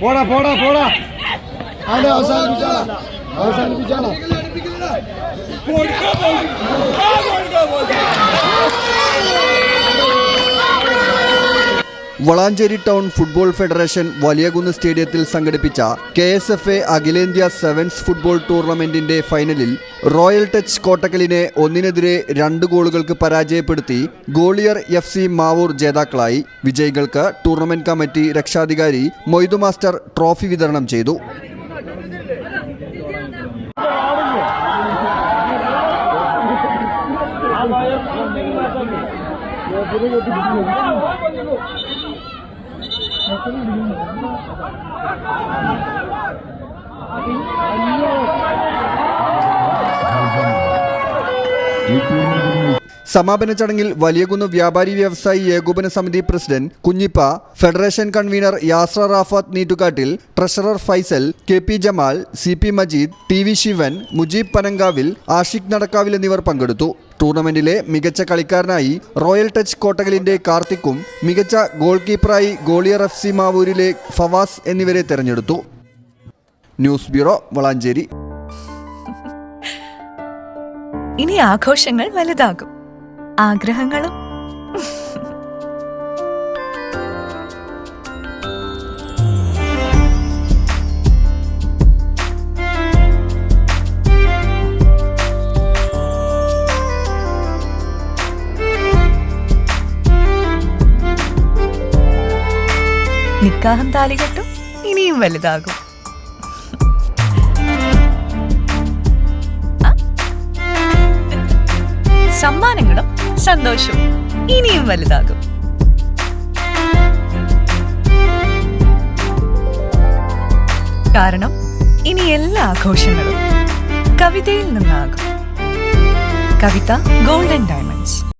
പോടാ പോടാ പോടാ. അവിടെ അവസാനിപ്പിച്ചാളാ അവസാനിപ്പിച്ചാളാ Valanchery town football federation Valiyakunnu സ്റ്റേഡിയത്തിൽ സംഘടിപ്പിച്ച കെ എസ് എഫ് എ അഖിലേന്ത്യാ സെവൻസ് ഫുട്ബോൾ ടൂർണമെന്റിന്റെ ഫൈനലിൽ റോയൽ ടച്ച് കോട്ടക്കലിനെ ഒന്നിനെതിരെ രണ്ട് ഗോളുകൾക്ക് പരാജയപ്പെടുത്തി ഗോളിയർ എഫ് സി മാവൂർ ജേതാക്കളായി. വിജയികൾക്ക് ടൂർണമെന്റ് കമ്മിറ്റി രക്ഷാധികാരി മൊയ്തു മാസ്റ്റർ ട്രോഫി വിതരണം ചെയ്തു. സമാപന ചടങ്ങിൽ വലിയകുന്ന് വ്യാപാരി വ്യവസായി ഏകോപന സമിതി president Kunjippa federation convener Yasra Rafath Neettukattil treasurer Faisal K P Jamal C P Majeed T V Shivan Mujeeb Panangavil Ashiq Nadakkavil എന്നിവർ പങ്കെടുത്തു. ടൂർണമെന്റിലെ മികച്ച കളിക്കാരനായി റോയൽ ടച്ച് കോട്ടകലിന്റെ കാർത്തിക്കും മികച്ച ഗോൾ കീപ്പറായി ഗോളിയർ എഫ് സി മാവൂരിലെ ഫവാസ് എന്നിവരെ തെരഞ്ഞെടുത്തു. News bureau Valanchery. ഇനി ആഘോഷങ്ങൾ വലുതാകും. ആഗ്രഹങ്ങളും. നിക്കാഹം താലികെട്ടും ഇനിയും വലുതാകും. സമ്മാനങ്ങളും സന്തോഷവും ഇനിയും വലുതാകും. കാരണം ഇനി എല്ലാ ആഘോഷങ്ങളും കവിതയിൽ നിന്നാകും. Kavitha golden diamonds.